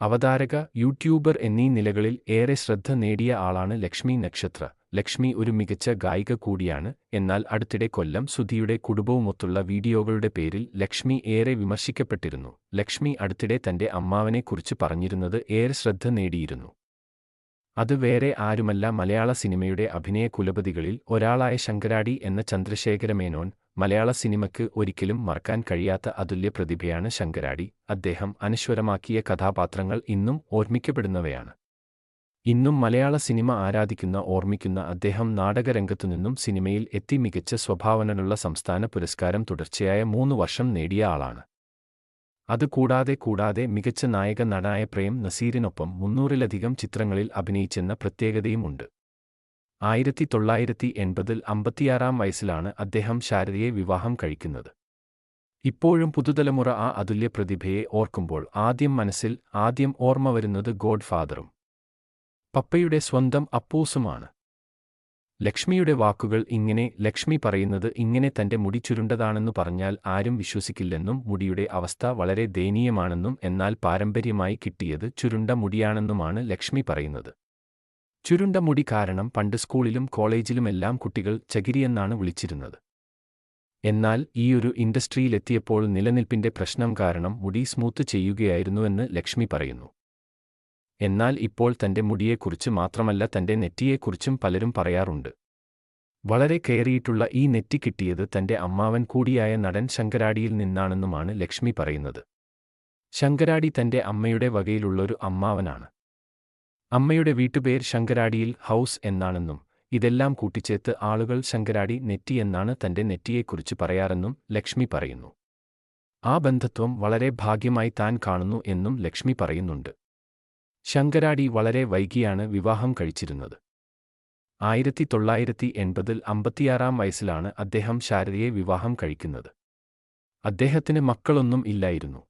അവതാരക YouTuber എന്നീ നിലകളിൽ ഏറെ ശ്രദ്ധ നേടിയ ആളാണ് ലക്ഷ്മി നക്ഷത്ര. ലക്ഷ്മി ഒരു മികച്ച ഗായിക കൂടിയാണ്. എന്നാൽ അടുത്തിടെ കൊല്ലം സുധിയുടെ കുടുംബവുമൊത്തുള്ള വീഡിയോകളുടെ പേരിൽ ലക്ഷ്മി ഏറെ വിമർശിക്കപ്പെട്ടിരുന്നു. ലക്ഷ്മി അടുത്തിടെ തന്റെ അമ്മാവനെക്കുറിച്ച് പറഞ്ഞിരുന്നത് ഏറെ ശ്രദ്ധ നേടിയിരുന്നു. അത് വേറെ ആരുമല്ല മലയാള സിനിമയുടെ അഭിനയ കുലപതികളിൽ ഒരാളായ ശങ്കരാടി എന്ന ചന്ദ്രശേഖര മേനോൻ മലയാള സിനിമയ്ക്ക് ഒരിക്കലും മറക്കാൻ കഴിയാത്ത അതുല്യ പ്രതിഭയാണ് ശങ്കരാടി. അദ്ദേഹം അനശ്വരമാക്കിയ കഥാപാത്രങ്ങൾ ഇന്നും ഓർമ്മിക്കപ്പെടുന്നവയാണ്. ഇന്നും മലയാള സിനിമ ആരാധിക്കുന്ന ഓർമ്മിക്കുന്ന അദ്ദേഹം നാടകരംഗത്തുനിന്നും സിനിമയിൽ എത്തി മികച്ച സ്വഭാവനനുള്ള സംസ്ഥാന പുരസ്കാരം തുടർച്ചയായ മൂന്ന് വർഷം നേടിയ ആളാണ്. അതുകൂടാതെ കൂടാതെ മികച്ച നായക നടനായ പ്രേം നസീറിനൊപ്പം മുന്നൂറിലധികം ചിത്രങ്ങളിൽ അഭിനയിച്ചെന്ന പ്രത്യേകതയുമുണ്ട്. ആയിരത്തി തൊള്ളായിരത്തി എൺപതിൽ അമ്പത്തിയാറാം വയസ്സിലാണ് അദ്ദേഹം ശാരദയെ വിവാഹം കഴിക്കുന്നത്. ഇപ്പോഴും പുതുതലമുറ ആ അതുല്യ പ്രതിഭയെ ഓർക്കുമ്പോൾ ആദ്യം മനസ്സിൽ ആദ്യം ഓർമ്മ വരുന്നത് ഗോഡ് ഫാദറും പപ്പയുടെ സ്വന്തം അപ്പൂസുമാണ്. ലക്ഷ്മിയുടെ വാക്കുകൾ ഇങ്ങനെ ലക്ഷ്മി പറയുന്നത് ഇങ്ങനെ തന്റെ മുടി ചുരുണ്ടതാണെന്നു പറഞ്ഞാൽ ആരും വിശ്വസിക്കില്ലെന്നും മുടിയുടെ അവസ്ഥ വളരെ ദയനീയമാണെന്നും എന്നാൽ പാരമ്പര്യമായി കിട്ടിയത് ചുരുണ്ട മുടിയാണെന്നുമാണ് ലക്ഷ്മി പറയുന്നത്. ചുരുണ്ട മുടി കാരണം പണ്ട് സ്കൂളിലും കോളേജിലുമെല്ലാം കുട്ടികൾ ചകിരിയെന്നാണ് വിളിച്ചിരുന്നത്. എന്നാൽ ഈയൊരു ഇൻഡസ്ട്രിയിലെത്തിയപ്പോൾ നിലനിൽപ്പിന്റെ പ്രശ്നം കാരണം മുടി സ്മൂത്ത് ചെയ്യുകയായിരുന്നുവെന്ന് ലക്ഷ്മി പറയുന്നു. എന്നാൽ ഇപ്പോൾ തന്റെ മുടിയെക്കുറിച്ച് മാത്രമല്ല തന്റെ നെറ്റിയെക്കുറിച്ചും പലരും പറയാറുണ്ട്. വളരെ കയറിയിട്ടുള്ള ഈ നെറ്റി കിട്ടിയത് തന്റെ അമ്മാവൻ കൂടിയായ നടൻ ശങ്കരാടിയിൽ നിന്നാണെന്നുമാണ് ലക്ഷ്മി പറയുന്നത്. ശങ്കരാടി തന്റെ അമ്മയുടെ വകയിലുള്ളൊരു അമ്മാവനാണ്. അമ്മയുടെ വീട്ടുപേർ ശങ്കരാടിയിൽ ഹൗസ് എന്നാണെന്നും ഇതെല്ലാം കൂട്ടിച്ചേർത്ത് ആളുകൾ ശങ്കരാടി നെറ്റി എന്നാണ് തന്റെ നെറ്റിയെക്കുറിച്ച് പറയാറെന്നും ലക്ഷ്മി പറയുന്നു. ആ ബന്ധത്വം വളരെ ഭാഗ്യമായി താൻ കാണുന്നു എന്നും ലക്ഷ്മി പറയുന്നുണ്ട്. ശങ്കരാടി വളരെ വൈകിയാണ് വിവാഹം കഴിച്ചിരുന്നത്. ആയിരത്തി തൊള്ളായിരത്തി എൺപതിൽ അമ്പത്തിയാറാം വയസ്സിലാണ് അദ്ദേഹം ശാരദയെ വിവാഹം കഴിക്കുന്നത്. അദ്ദേഹത്തിന് മക്കളൊന്നും ഇല്ലായിരുന്നു.